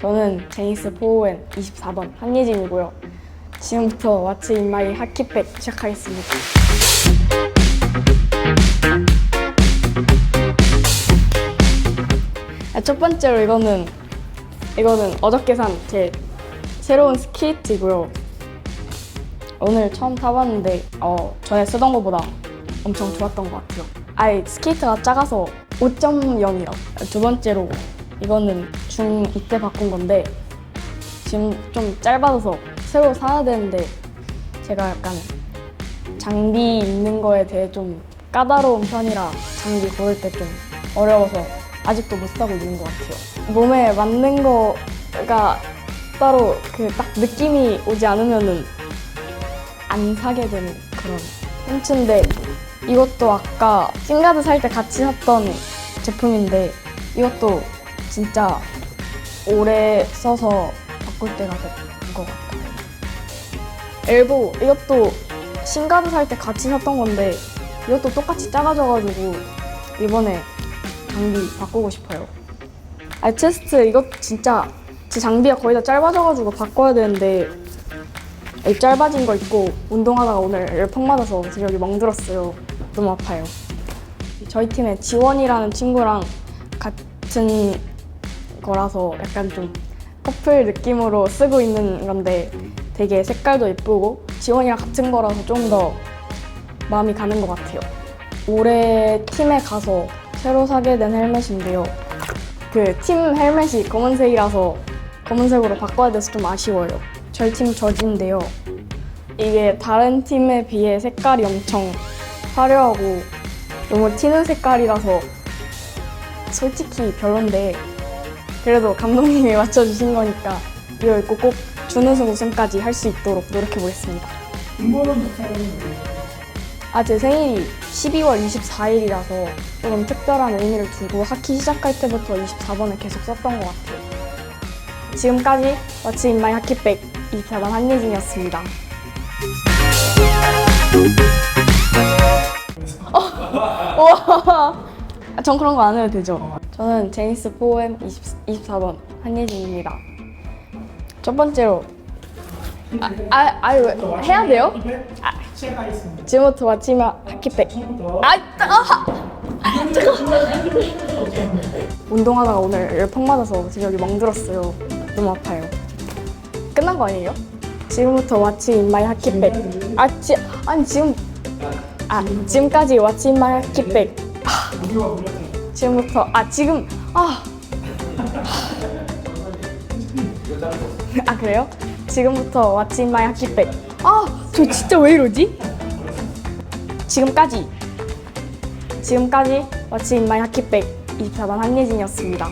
저는 제니스 4엔 24번 한예진이고요. 지금부터 왓츠 인마이 하키백 시작하겠습니다. 아, 첫 번째로 이거는 이거는 어저께 산 제 새로운 스케이트이고요. 오늘 처음 타봤는데 어, 전에 쓰던 것보다 엄청 좋았던 것 같아요. 아예 스케이트가 작아서 5.0이라. 두 번째로 이거는 중2 때 바꾼 건데 지금 좀 짧아져서 새로 사야 되는데 제가 약간 장비 입는 거에 대해 좀 까다로운 편이라 장비 고를 때 좀 어려워서 아직도 못 사고 있는 것 같아요. 몸에 맞는 거가 따로 그 딱 느낌이 오지 않으면은 안 사게 되는 그런 훔친데 이것도 아까 싱가드 살 때 같이 샀던 제품인데 이것도 진짜 오래 써서 바꿀 때가 된 것 같아요. 엘보 이것도 싱가드 살 때 같이 샀던 건데 이것도 똑같이 작아져가지고 이번에 장비 바꾸고 싶어요. 아 체스트 이거 진짜 제 장비가 거의 다 짧아져가지고 바꿔야 되는데 이 짧아진 거 입고 운동하다가 오늘 열펑 맞아서 여기 멍들었어요. 너무 아파요. 저희 팀에 지원이라는 친구랑 같은 거라서 약간 좀 커플 느낌으로 쓰고 있는 건데 되게 색깔도 예쁘고 지원이랑 같은 거라서 좀 더 마음이 가는 것 같아요. 올해 팀에 가서 새로 사게 된 헬멧인데요. 그 팀 헬멧이 검은색이라서 검은색으로 바꿔야 돼서 좀 아쉬워요. 저희 팀 저지인데요. 이게 다른 팀에 비해 색깔이 엄청 화려하고 너무 튀는 색깔이라서 솔직히 별론데 그래도 감독님이 맞춰주신 거니까 이거 입고 꼭 준우승 우승까지 할 수 있도록 노력해 보겠습니다. 근본은 몇 살인데? 아, 제 생일이 12월 24일이라서 조금 특별한 의미를 두고 하키 시작할 때부터 24번을 계속 썼던 것 같아요. 지금까지 왓츠 인마이 하키백 24번 한예진이었습니다. 어, 와, 아, 전 그런 거 안 해도 되죠? 저는 제니스 4M 20, 24번 한예진입니다. 첫 번째로 아, 아, 아, 왜 해야 돼요? 아. 지금부터 하키백. 처음부터 아, 아, 아, 뜨거. 운동하다가 오늘 열펑 맞아서 지금 여기 멍들었어요. 너무 아파요. 끝난 거 아니에요? 지금부터 왓츠 인마이 하키백. 아, 지, 아니 지금 아 지금까지 왓츠 인마이 하키백. 무기와 물렸다. 지금부터 아 지금 아. 아 그래요? 지금부터 왓츠 인마이 하키백. 아, 저 진짜 왜 이러지? 지금까지 지금까지 왓츠 인마이 하키백 24번 한예진이었습니다.